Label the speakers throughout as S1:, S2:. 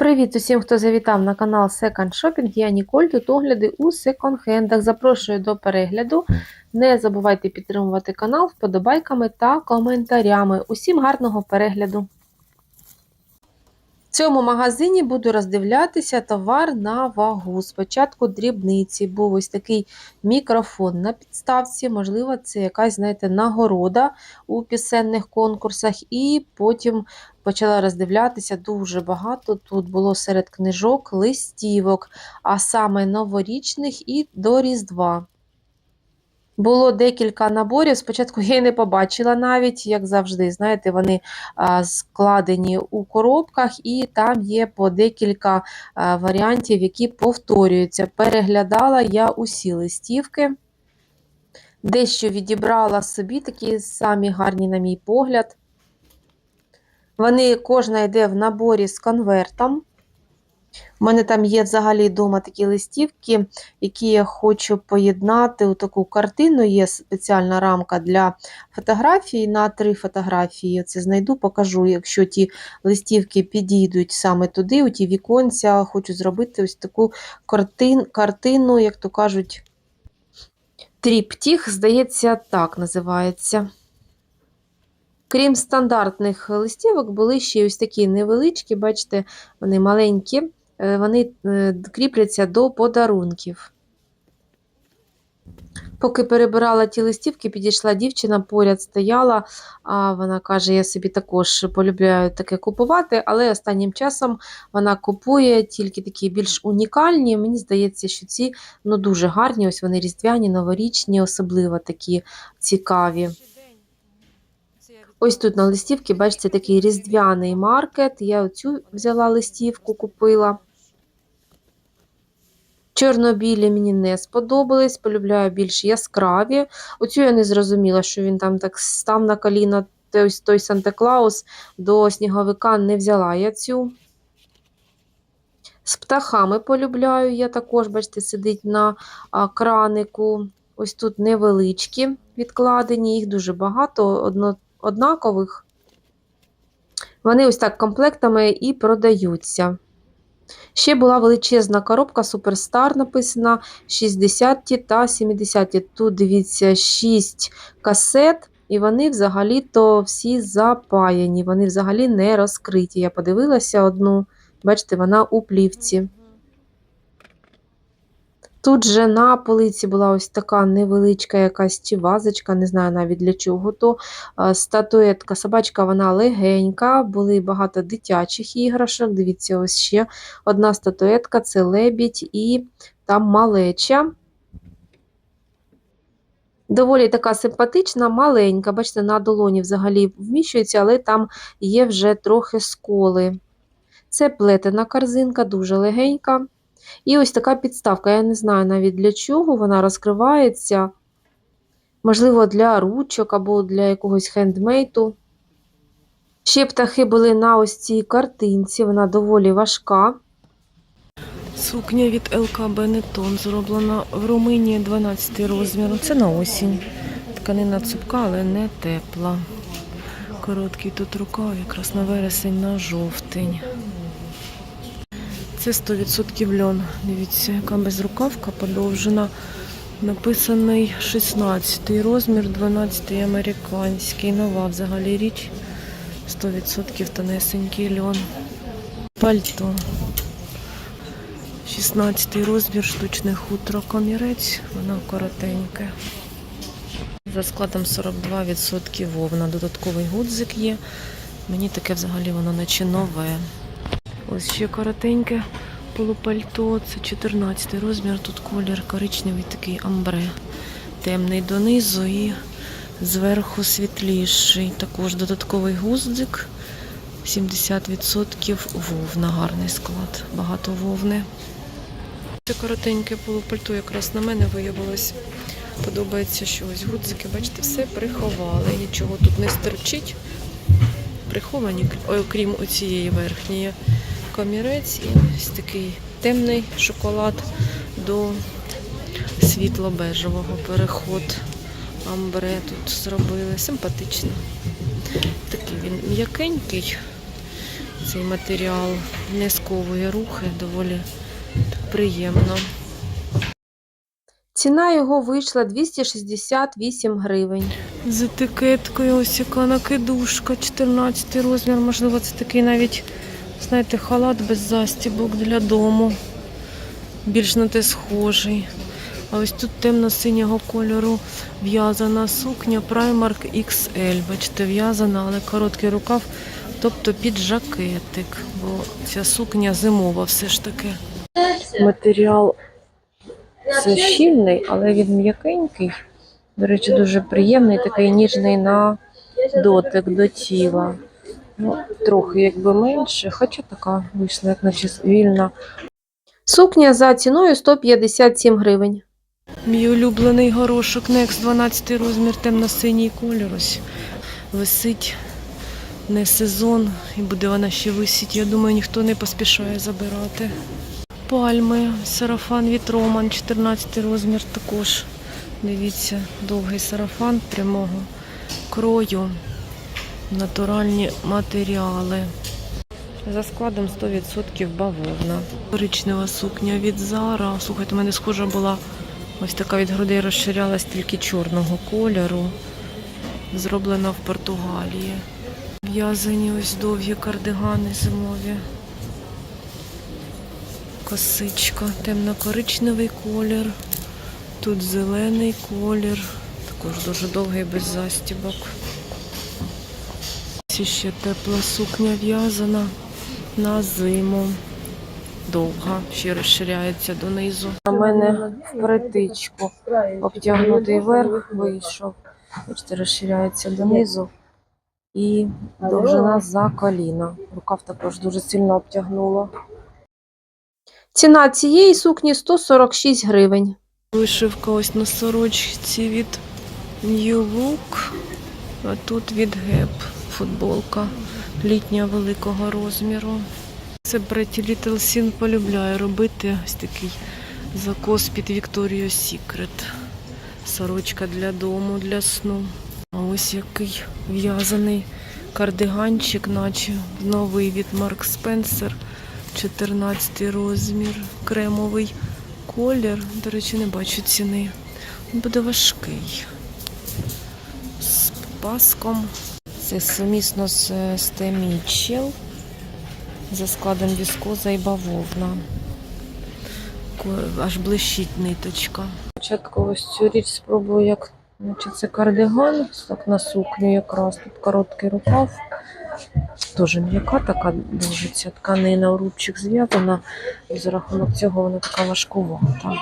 S1: Привіт усім, хто завітав на канал Second Shopping. Я Ніколь, тут огляди у секонд-хендах. Запрошую до перегляду. Не забувайте підтримувати канал вподобайками та коментарями. Усім гарного перегляду! В цьому магазині буду роздивлятися товар на вагу. Спочатку дрібниці, був ось такий мікрофон на підставці, можливо, це якась, знаєте, нагорода у пісенних конкурсах, і потім почала роздивлятися дуже багато. Тут було серед книжок, листівок, а саме новорічних і до Різдва. Було декілька наборів. Спочатку я й не побачила навіть, як завжди. Знаєте, вони складені у коробках, і там є по декілька варіантів, які повторюються. Переглядала я усі листівки. Дещо відібрала собі, такі самі гарні, на мій погляд. Вони кожна йде в наборі з конвертом. У мене там є взагалі вдома такі листівки, які я хочу поєднати у таку картину. Є спеціальна рамка для фотографій на три фотографії. Я Це знайду, покажу, якщо ті листівки підійдуть саме туди, у ті віконця, хочу зробити ось таку картин, картину, як то кажуть, тріптіх, здається, так називається. Крім стандартних листівок, були ще ось такі невеличкі, бачите, вони маленькі, вони кріпляться до подарунків. Поки перебирала ті листівки, підійшла дівчина, поряд стояла, а вона каже, я собі також полюбляю таке купувати, але останнім часом вона купує тільки такі більш унікальні. Мені здається, що ці ну, дуже гарні, ось вони різдвяні, новорічні, особливо такі цікаві. Ось тут на листівці, бачите, такий різдвяний маркет. Я оцю взяла листівку, купила. Чорно-білі мені не сподобались, полюбляю більш яскраві. Оцю я не зрозуміла, що він там так став на коліно, той, той Санта-Клаус до сніговика не взяла я цю. З птахами полюбляю, я також, бачите, сидить на кранику. Ось тут невеличкі відкладені, їх дуже багато, одно, однакових. Вони ось так комплектами і продаються. Ще була величезна коробка Суперстар написана 60 та 70. Тут, дивіться, 6 касет, і вони взагалі-то всі запаяні, вони взагалі не розкриті. Я подивилася одну, бачите, вона у плівці. Тут же на полиці була ось така невеличка якась чи вазочка, не знаю навіть для чого то. Статуетка, собачка, вона легенька, були багато дитячих іграшок. Дивіться, ось ще одна статуетка це лебідь і там малеча. Доволі така симпатична, маленька. Бачите, на долоні взагалі вміщується, але там є вже трохи сколи. Це плетена корзинка, дуже легенька. І ось така підставка. Я не знаю навіть для чого вона розкривається. Можливо, для ручок або для якогось хендмейту. Ще птахи були на ось цій картинці, вона доволі важка.
S2: Сукня від ЛК Бенетон зроблена в Румунії 12 розміру. Це на осінь. Тканина цупка, але не тепла. Короткий тут рукав, якраз на вересень, на жовтень. Це 100% льон. Дивіться, яка безрукавка подовжена. Написаний 16 розмір, 12 американський. Нова взагалі річ. 100% тонесенький льон. Пальто. 16 розмір, штучне хутро комірець, воно коротеньке. За складом 42% вовна. Додатковий гудзик є. Мені таке взагалі воно наче нове. Ось ще коротеньке полупальто. Це 14 розмір. Тут колір коричневий такий амбре. Темний донизу і зверху світліший. Також додатковий гудзик. 70% вовна, гарний склад. Багато вовни. Це коротеньке полупальто якраз на мене виявилось. Подобається, що ось гудзики, бачите, все приховали. Нічого тут не стерчить. Приховані, окрім оцієї верхньої комірець і ось такий темний шоколад до світло-бежевого переход. Амбре тут зробили. Симпатично. Такий він м'якенький. Цей матеріал не сковує рухи, доволі приємно.
S1: Ціна його вийшла 268 гривень.
S2: З етикеткою ось яка накидушка, 14 розмір. Можливо, це такий навіть, знаєте, халат без застібок для дому. Більш на те схожий. А ось тут темно-синього кольору в'язана сукня Primark XL. Бачите, в'язана, але короткий рукав, тобто під жакетик, бо ця сукня зимова все ж таки. Матеріал це щільний, але він м'якенький. До речі, дуже приємний, такий ніжний на дотик до тіла. Ну, трохи якби менше, хоча така вийшла, як наче вільна.
S1: Сукня за ціною 157 гривень.
S2: Мій улюблений горошок Next 12 розмір, темно-синій кольор. Ось висить не сезон, і буде вона ще висіти. Я думаю, ніхто не поспішає забирати. Пальми, сарафан від Роман, 14 розмір також. Дивіться, довгий сарафан прямого крою, натуральні матеріали. За складом 100% бавовна. Коричнева сукня від Зара. Слухайте, у мене схожа була ось така від грудей розширялась тільки чорного кольору. Зроблена в Португалії. В'язані ось довгі кардигани зимові. Косичка, темно-коричневий колір. Тут зелений колір. Також дуже довгий без застібок. Ще тепла сукня в'язана на зиму. Довга, ще розширяється донизу.
S1: У мене в притичку обтягнутий верх вийшов. Бачите, розширяється донизу. І довжина за коліна. Рукав також дуже сильно обтягнула. Ціна цієї сукні 146 гривень.
S2: Вишивка ось на сорочці від New Look, а тут від Gap футболка літня великого розміру. Це Бреті Little Sin полюбляє робити ось такий закос під Victoria's Secret. Сорочка для дому, для сну. А ось який в'язаний кардиганчик, наче новий від Mark Spencer. 14 розмір, кремовий колір. До речі, не бачу ціни. Він буде важкий. З паском. Це сумісно з Сте Мітчелл. За складом віскоза і бавовна. Аж блищить ниточка.
S1: Спочатку ось цю річ спробую, як значить, це кардиган, так на сукню якраз. Тут короткий рукав. Дуже м'яка така дуже ця тканина, рубчик зв'язана. І за рахунок цього вона така важкувата.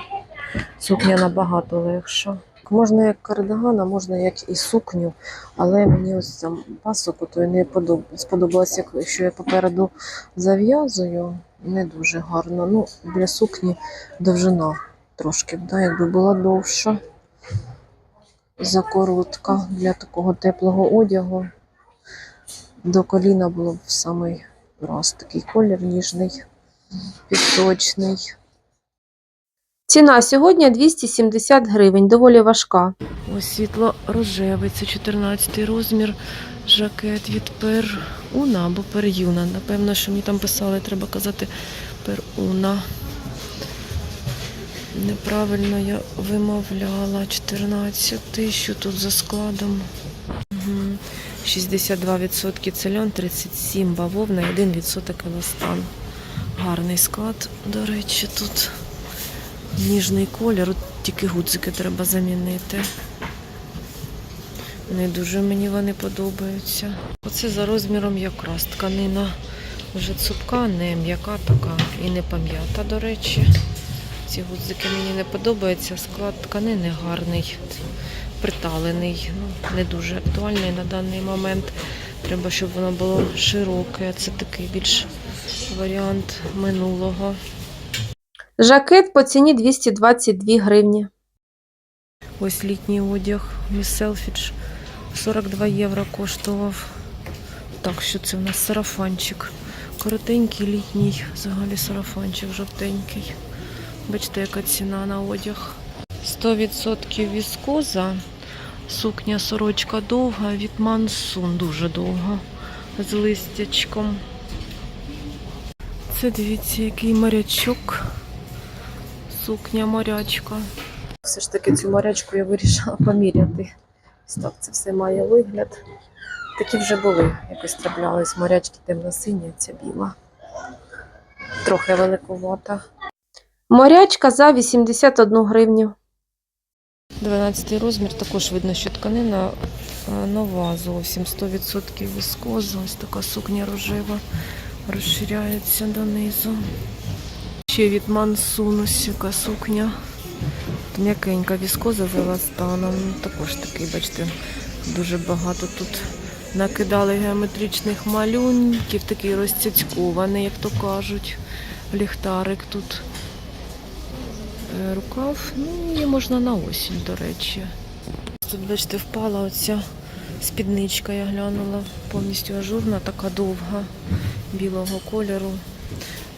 S1: Сукня набагато легша. Можна як кардиган, а можна як і сукню, але мені ось сам пасок то не подоб... сподобалось, як що я попереду зав'язую. Не дуже гарно. Ну, для сукні довжина трошки, да, якби була довша. Закоротка для такого теплого одягу. До коліна було б самий раз такий колір ніжний, пісочний. Ціна сьогодні 270 гривень, доволі важка.
S2: Ось світло рожевий, це 14 розмір. Жакет від Перуна або Пер'юна. Напевно, що мені там писали, треба казати Перуна. Неправильно я вимовляла 14, що тут за складом. 62% цельон, 37 бавовна, 1% еластан. Гарний склад, до речі, тут ніжний колір, от тільки гудзики треба замінити. Не дуже мені вони подобаються. Оце за розміром якраз тканина вже цупка, не м'яка така і не пам'ята, до речі. Ці гудзики мені не подобаються. Склад тканини гарний, приталений. Ну, не дуже актуальний на даний момент. Треба, щоб воно було широке. Це такий більш варіант минулого.
S1: Жакет по ціні 222 гривні.
S2: Ось літній одяг, Miss Selfridge 42 євро коштував. Так, що це в нас сарафанчик. Коротенький літній, взагалі сарафанчик жовтенький. Бачите, яка ціна на одяг. 100% віскоза. Сукня сорочка довга від Мансун, дуже довга. З листячком. Це дивіться, який морячок. Сукня морячка.
S1: Все ж таки цю морячку я вирішила поміряти. Ось так це все має вигляд. Такі вже були, якось траплялись морячки темно-сині, ця біла. Трохи великувата. Морячка за 81 гривню.
S2: 12 розмір, також видно, що тканина е, нова зовсім 100% віскоза. Ось така сукня рожева розширяється донизу. Ще від Мансун ось яка сукня. М'якенька віскоза з еластаном. Також такий, бачите, дуже багато тут накидали геометричних малюнків, такий розцяцькований, як то кажуть. Ліхтарик тут. Е, Рукав, ну, її можна на осінь, до речі. Тут, бачите, впала оця спідничка, я глянула, повністю ажурна, така довга, білого кольору,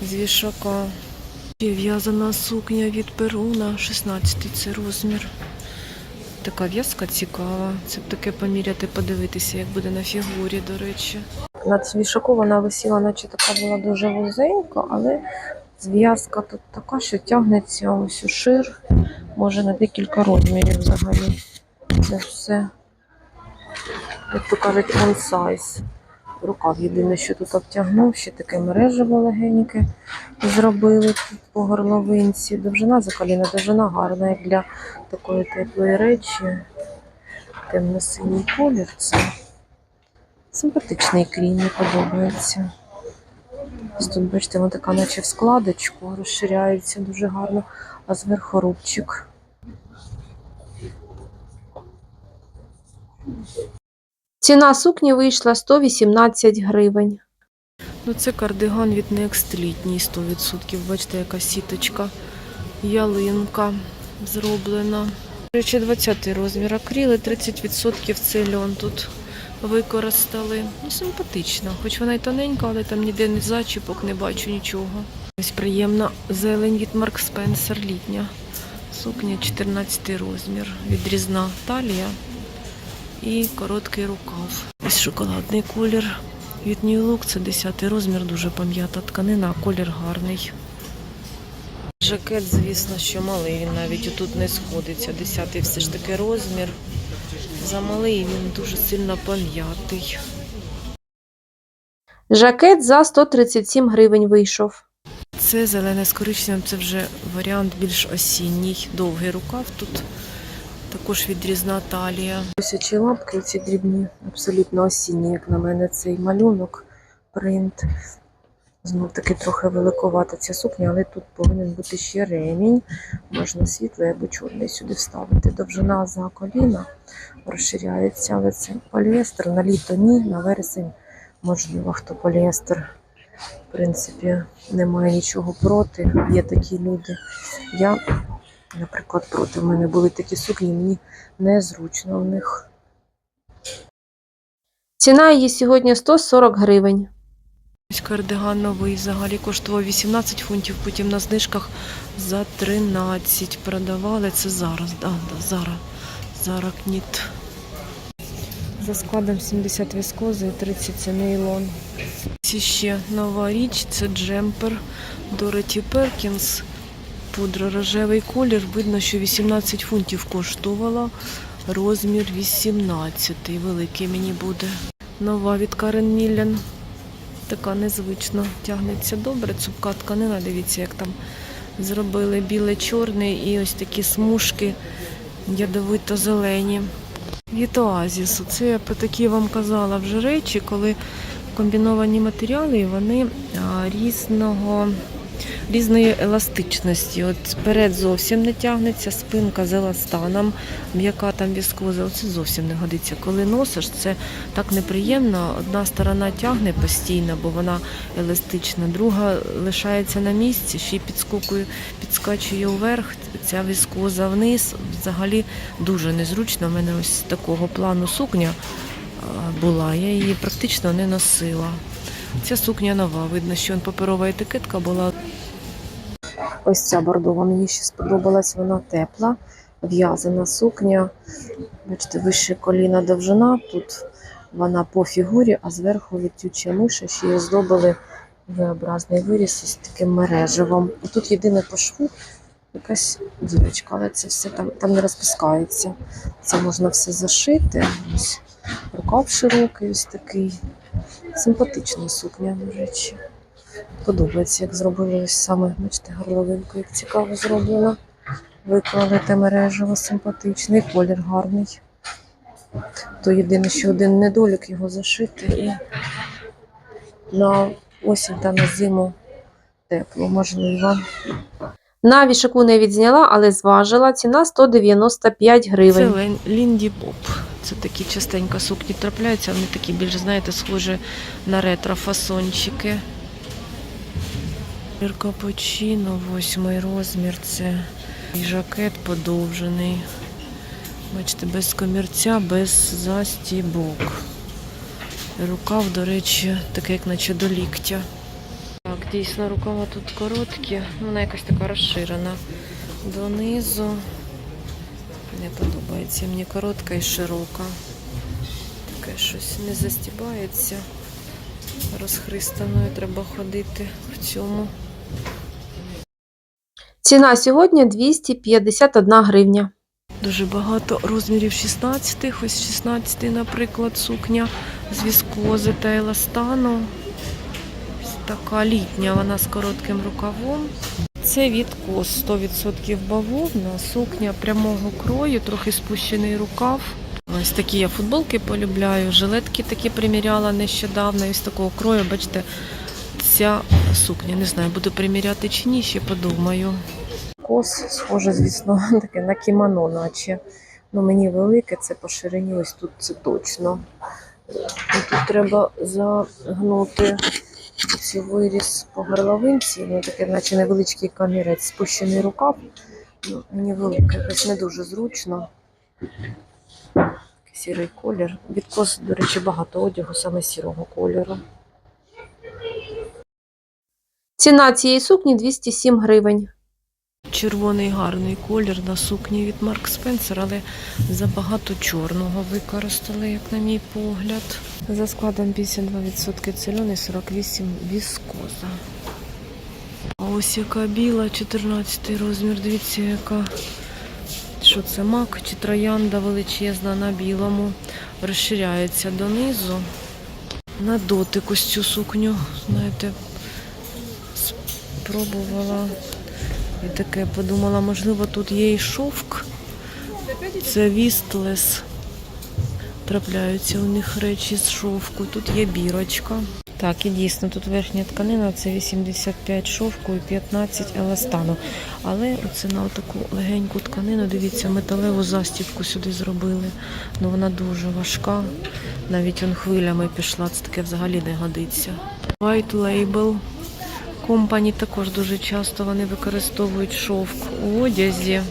S2: з вішака. В'язана сукня від Перуна, 16 це розмір. Така в'язка цікава. Це б таке поміряти, подивитися, як буде на фігурі, до речі.
S1: Над вішаку вона висіла, наче така була дуже вузенька, але зв'язка тут така, що тягнеться ось у шир, може на декілька розмірів взагалі. Це все, як то кажуть, on size. Рукав єдине, що тут обтягнув, ще таке мережево легеньке зробили тут по горловинці. Довжина за коліна, довжина гарна, як для такої теплої речі. Темно-синій колір. Це Симпатичний крій, мені подобається. Ось тут, бачите, вона така, наче в складочку, розширяється дуже гарно, а зверху рубчик. Ціна сукні вийшла 118 гривень.
S2: Ну, це кардиган від Next літній 100%. Бачите, яка сіточка, ялинка зроблена. Речі, 20 розмір акріли, 30% це льон тут використали. Ну, симпатично. Хоч вона й тоненька, але там ніде не зачіпок, не бачу нічого. Ось приємна зелень від Марк Спенсер літня. Сукня 14 розмір. Відрізна талія і короткий рукав. Ось шоколадний колір. Від New Look це 10 розмір, дуже пам'ята тканина, а колір гарний. Жакет, звісно, що малий, він навіть отут не сходиться. 10 все ж таки розмір. Замалий він дуже сильно пом'ятий.
S1: Жакет за 137 гривень вийшов.
S2: Це зелене з коричневим, це вже варіант більш осінній. Довгий рукав тут. Також відрізна талія.
S1: Ось лапки, ці дрібні, абсолютно осінні, як на мене, цей малюнок, принт. Знов таки трохи великовата ця сукня, але тут повинен бути ще ремінь. Можна світлий або чорний сюди вставити. Довжина за коліна розширяється, але це поліестер. На літо ні, на вересень можливо, хто поліестер. В принципі, немає нічого проти. Є такі люди. Я, наприклад, проти. У мене були такі сукні, мені незручно в них. Ціна її сьогодні 140 гривень.
S2: Ось кардиган новий взагалі коштував 18 фунтів, потім на знижках за 13 продавали. Це зараз, да, да, зараз. Зараз кніт. За складом 70 віскози і 30 це нейлон. Ось ще нова річ, це джемпер Дороті Перкінс. Пудра рожевий колір. Видно, що 18 фунтів коштувала. Розмір 18. Великий мені буде. Нова від Карен Міллен. Така незвично тягнеться добре. Цупка тканина, дивіться, як там зробили біле-чорний і ось такі смужки ядовито-зелені. Від оазісу. Це я про такі вам казала вже речі, коли комбіновані матеріали вони різного, різної еластичності. От сперед зовсім не тягнеться, спинка з еластаном, м'яка там віскоза. Оце зовсім не годиться. Коли носиш, це так неприємно. Одна сторона тягне постійно, бо вона еластична, друга лишається на місці, ще й підскокує, підскачує вверх. Ця віскоза вниз. Взагалі дуже незручно. У мене ось такого плану сукня була. Я її практично не носила. Ця сукня нова. Видно, що паперова етикетка була.
S1: Ось ця бордова мені ще сподобалась, вона тепла, в'язана сукня. Бачите, вище коліна довжина. Тут вона по фігурі, а зверху летюча миша, ще й оздобили V-образний виріс із таким мереживом. І тут єдине по шву якась дірочка, але це все там, там не розпускається. Це можна все зашити. Ось рукав широкий, ось такий. Симпатична сукня, до речі. Подобається, як зробили ось саме, бачите, горловинку, як цікаво зроблено. Виклали те мережево симпатичний, колір гарний. То єдине, що один недолік його зашити і на осінь та на зиму тепло, можливо. На вішаку не відзняла, але зважила. Ціна 195 гривень.
S2: Лен- Лінді Поп. Це такі частенько сукні трапляються, вони такі більш, знаєте, схожі на ретро фасончики. Капучино, восьмий розмір. Це і жакет подовжений. Бачите, без комірця, без застібок. Рукав, до речі, таке, як наче до ліктя. Так, дійсно, рукава тут короткі, вона якась така розширена. Донизу. Не подобається мені коротка і широка. Таке щось не застібається. Розхристаною треба ходити в цьому.
S1: Ціна сьогодні 251 гривня.
S2: Дуже багато розмірів 16, ось 16, наприклад, сукня з віскози та еластану. Ось така літня, вона з коротким рукавом. Це відкос 100% бавовна, сукня прямого крою, трохи спущений рукав. Ось такі я футболки полюбляю, жилетки такі приміряла нещодавно. Із такого крою, бачите, ця сукня. Не знаю, буду приміряти чи ні, ще подумаю.
S1: Кос, схоже, звісно, таке на кімоно, наче. Ну, мені велике, це по ширині, ось тут це точно. І тут треба загнути цей виріз по горловинці. Ну, таке, наче невеличкий камірець, спущений рукав. Ну, мені велике, якось не дуже зручно. Сірий колір. Відкос, до речі, багато одягу саме сірого кольору. Ціна цієї сукні 207 гривень.
S2: Червоний гарний колір на сукні від Марк Спенсер, але забагато чорного використали, як на мій погляд. За складом 52% цельоний, 48% віскоза. А ось яка біла, 14 розмір. Дивіться, яка. Що це мак чи троянда величезна на білому. Розширяється донизу. На дотик ось цю сукню, знаєте, спробувала. І таке подумала, можливо, тут є і шовк. Це вістлес. Трапляються у них речі з шовку. Тут є бірочка. Так, і дійсно, тут верхня тканина це 85 шовку і 15 еластану. Але оце на таку легеньку тканину, дивіться, металеву застібку сюди зробили. Ну вона дуже важка. Навіть он хвилями пішла, це таке взагалі не годиться. White Label. Компані також дуже часто вони використовують шовк у одязі.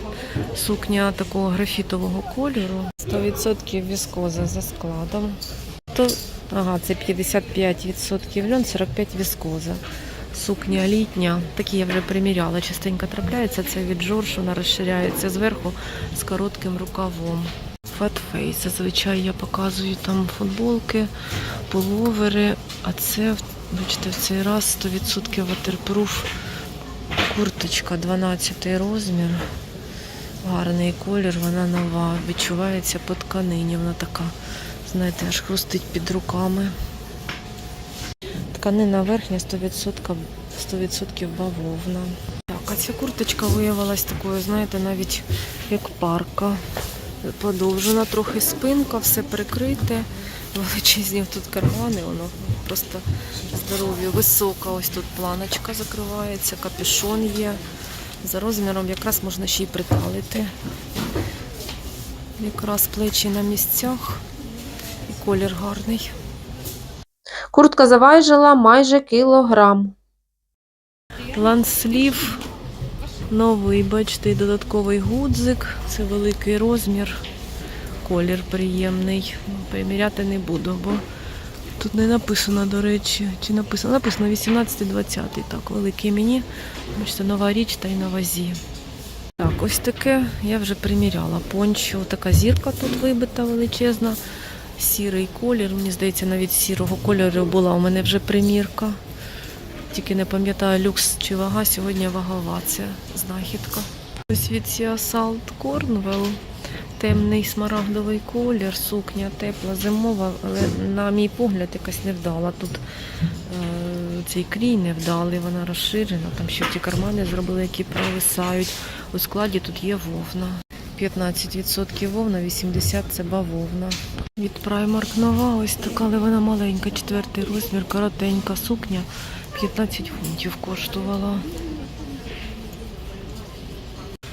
S2: Сукня такого графітового кольору. 100% віскоза за складом. То, ага, це 55% льон, 45% віскоза. Сукня літня. Такі я вже приміряла. Частенько трапляється. Це від Жорж, вона розширяється зверху з коротким рукавом. Face. Зазвичай я показую там футболки, пуловери, а це Бачите, в цей раз 100% waterproof курточка 12 розмір. Гарний колір, вона нова. Відчувається по тканині. Вона така, знаєте, аж хрустить під руками. Тканина верхня 100%, 100% бавовна. Так, а ця курточка виявилась такою, знаєте, навіть як парка. Подовжена трохи спинка, все прикрите. Величезні тут кармани, воно просто здоров'я. Висока, ось тут планочка закривається, капюшон є. За розміром якраз можна ще й приталити. Якраз плечі на місцях і колір гарний.
S1: Куртка заважила майже кілограм.
S2: Ланслів новий, бачите, і додатковий гудзик. Це великий розмір. Колір приємний. Приміряти не буду, бо тут не написано, до речі, чи написано. Написано 18-20. Так, великий мені. Бачите, нова річ та й на вазі. Так, ось таке я вже приміряла. Пончо, така зірка тут вибита величезна. Сірий колір. Мені здається, навіть сірого кольору була у мене вже примірка. тільки не пам'ятаю, люкс чи вага, сьогодні вагова ця знахідка. Ось від Сіасалт Корнвелл. Темний смарагдовий колір, сукня тепла, зимова, але на мій погляд якась невдала. Тут е, цей крій невдалий, вона розширена, там ще ті кармани зробили, які провисають. У складі тут є вовна. 15% вовна, 80% це бавовна. Від Primark нова, ось така, але вона маленька, четвертий розмір, коротенька сукня, 15 фунтів коштувала.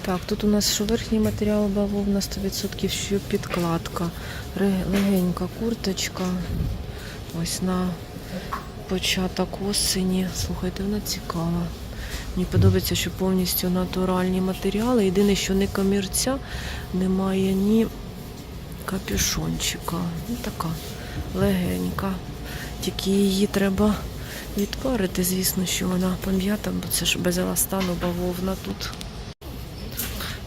S2: Так, тут у нас що верхній матеріал бавовна 100%, що підкладка, легенька курточка. Ось на початок осені. Слухайте, вона цікава. Мені подобається, що повністю натуральні матеріали. Єдине, що не комірця, немає ні капюшончика. Ну, така легенька. Тільки її треба відпарити, звісно, що вона пом'ята, бо це ж без еластану бавовна тут.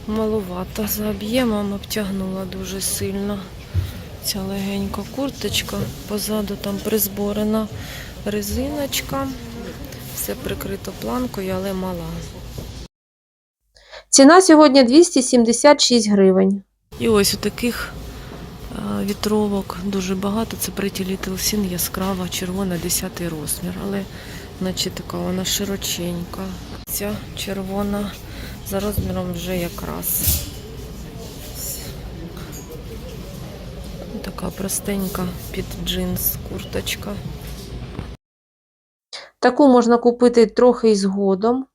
S2: Маловата за об'ємом обтягнула дуже сильно. Ця легенька курточка. Позаду там призборена резиночка. Все прикрито планкою, але мала.
S1: Ціна сьогодні 276 гривень.
S2: І ось у таких е, вітровок дуже багато. Це Pretty Little Thing, яскрава, червона, 10 розмір. Але наче така вона широченька. Ця червона за розміром вже якраз. Така простенька під джинс курточка.
S1: Таку можна купити трохи і згодом.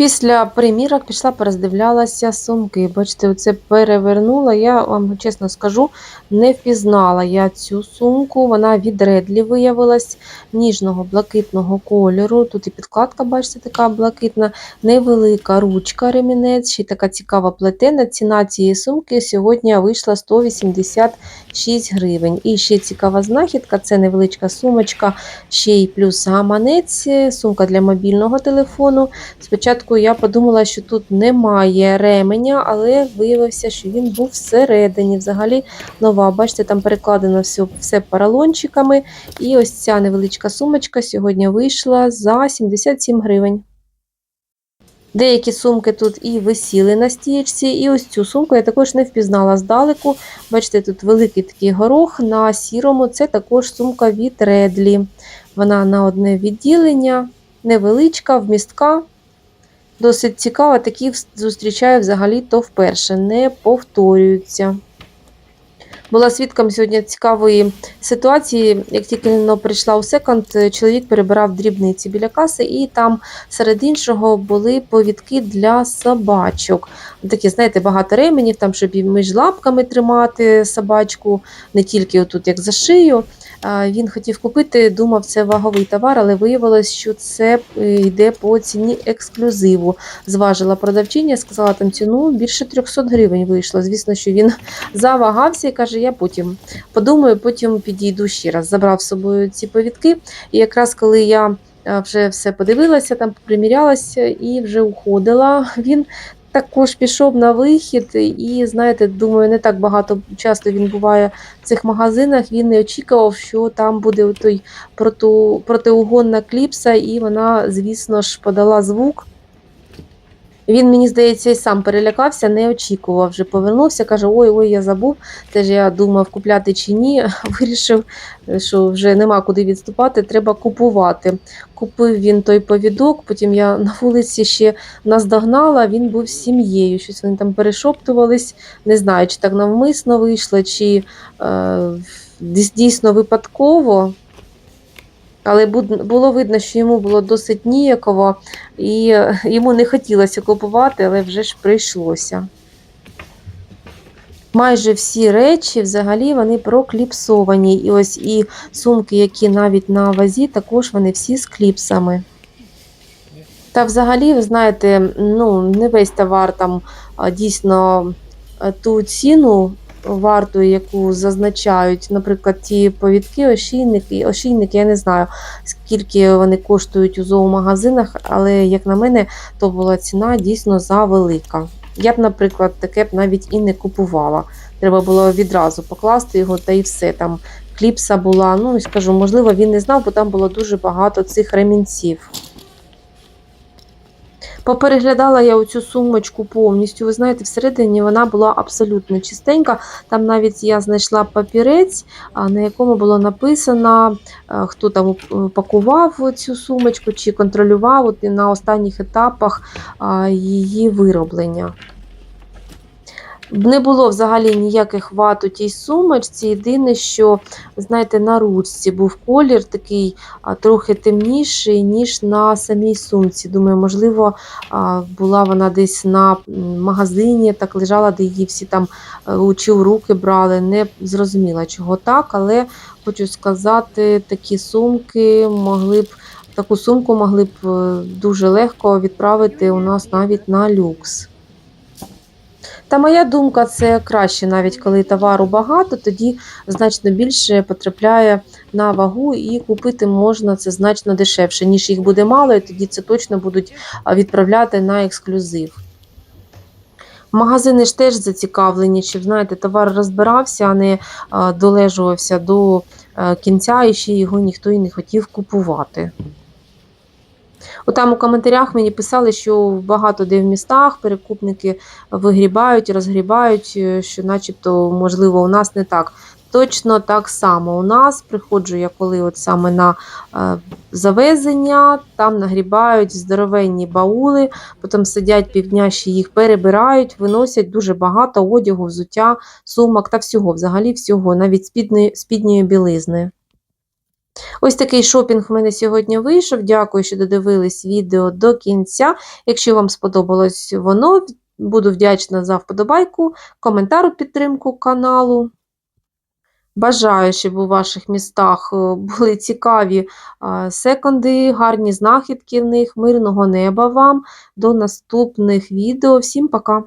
S1: Після примірок пішла пороздивлялася сумки. Бачите, оце перевернула. Я вам чесно скажу, не впізнала я цю сумку. Вона від Редлі виявилась ніжного блакитного кольору. Тут і підкладка, бачите, така блакитна, невелика ручка ремінець, ще така цікава плетена. Ціна цієї сумки сьогодні вийшла 186 гривень. І ще цікава знахідка це невеличка сумочка, ще й плюс гаманець, сумка для мобільного телефону. Спочатку я подумала, що тут немає ременя, але виявився, що він був всередині. Взагалі нова. Бачите, там перекладено все, все поролончиками. І ось ця невеличка сумочка сьогодні вийшла за 77 гривень. Деякі сумки тут і висіли на стієчці, і ось цю сумку я також не впізнала здалеку. Бачите, тут великий такий горох на сірому. Це також сумка від Редлі. Вона на одне відділення, невеличка, вмістка. Досить цікава, такі зустрічаю взагалі то вперше, не повторюються. Була свідком сьогодні цікавої ситуації. Як тільки прийшла у секонд, чоловік перебирав дрібниці біля каси, і там серед іншого були повідки для собачок. Такі, знаєте, багато ременів, там, щоб між лапками тримати собачку, не тільки отут, як за шию. Він хотів купити, думав, це ваговий товар, але виявилось, що це е, йде по ціні ексклюзиву. Зважила продавчиня, сказала там ціну більше 300 гривень вийшло. Звісно, що він завагався і каже: я потім подумаю, потім підійду ще раз. Забрав з собою ці повідки. І якраз коли я е, вже все подивилася, там примірялася і вже уходила, він. Також пішов на вихід, і знаєте, думаю, не так багато часто він буває в цих магазинах. Він не очікував, що там буде той протиугонна кліпса, і вона, звісно ж, подала звук. Він, мені здається, і сам перелякався, не очікував. Вже повернувся, каже: Ой, ой, я забув. Теж я думав, купляти чи ні. Вирішив, що вже нема куди відступати, треба купувати. Купив він той повідок, потім я на вулиці ще наздогнала, він був з сім'єю. Щось вони там перешоптувались. Не знаю, чи так навмисно вийшло, чи е, дійсно випадково. Але було видно, що йому було досить ніяково, і е, йому не хотілося купувати, але вже ж прийшлося. Майже всі речі взагалі вони прокліпсовані. І ось і сумки, які навіть на вазі, також вони всі з кліпсами. Та взагалі, ви знаєте, ну, не весь товар там дійсно ту ціну варту, яку зазначають, наприклад, ті повідки, ошійники, ошійники, я не знаю, скільки вони коштують у зоомагазинах, але, як на мене, то була ціна дійсно завелика. Я б, наприклад, таке б навіть і не купувала. Треба було відразу покласти його та і все. Там кліпса була. Ну, скажу, можливо, він не знав, бо там було дуже багато цих ремінців. Попереглядала я оцю сумочку повністю. Ви знаєте, всередині вона була абсолютно чистенька. Там навіть я знайшла папірець, на якому було написано, е, хто там пакував цю сумочку чи контролював на останніх етапах її вироблення. Не було взагалі ніяких ват у тій сумочці. Єдине, що, знаєте, на ручці був колір такий трохи темніший, ніж на самій сумці. Думаю, можливо, була вона десь на магазині, так лежала, де її всі там е, чи в руки брали. Не зрозуміла, чого так, але хочу сказати, такі сумки могли б. Таку сумку могли б е, дуже легко відправити у нас навіть на люкс. Та моя думка, це краще, навіть коли товару багато, тоді значно більше потрапляє на вагу і купити можна це значно дешевше, ніж їх буде мало, і тоді це точно будуть відправляти на ексклюзив. Магазини ж теж зацікавлені, щоб знаєте, товар розбирався, а не долежувався до е, кінця, і ще його ніхто і не хотів купувати. Там у коментарях мені писали, що багато де в містах перекупники вигрібають, розгрібають, е, що начебто, можливо, у нас не так. Точно так само у нас приходжу я коли от саме на е, завезення, там нагрібають здоровенні баули, потім сидять півдня, їх перебирають, виносять дуже багато одягу, взуття, сумок та всього, взагалі всього, навіть спідної, спідньої білизни. Ось такий шопінг в мене сьогодні вийшов. Дякую, що додивились відео до кінця. Якщо вам сподобалось воно, буду вдячна за вподобайку, коментар у підтримку каналу. Бажаю, щоб у ваших містах е, були цікаві е, секонди, гарні знахідки в них, мирного неба вам. До наступних відео. Всім пока!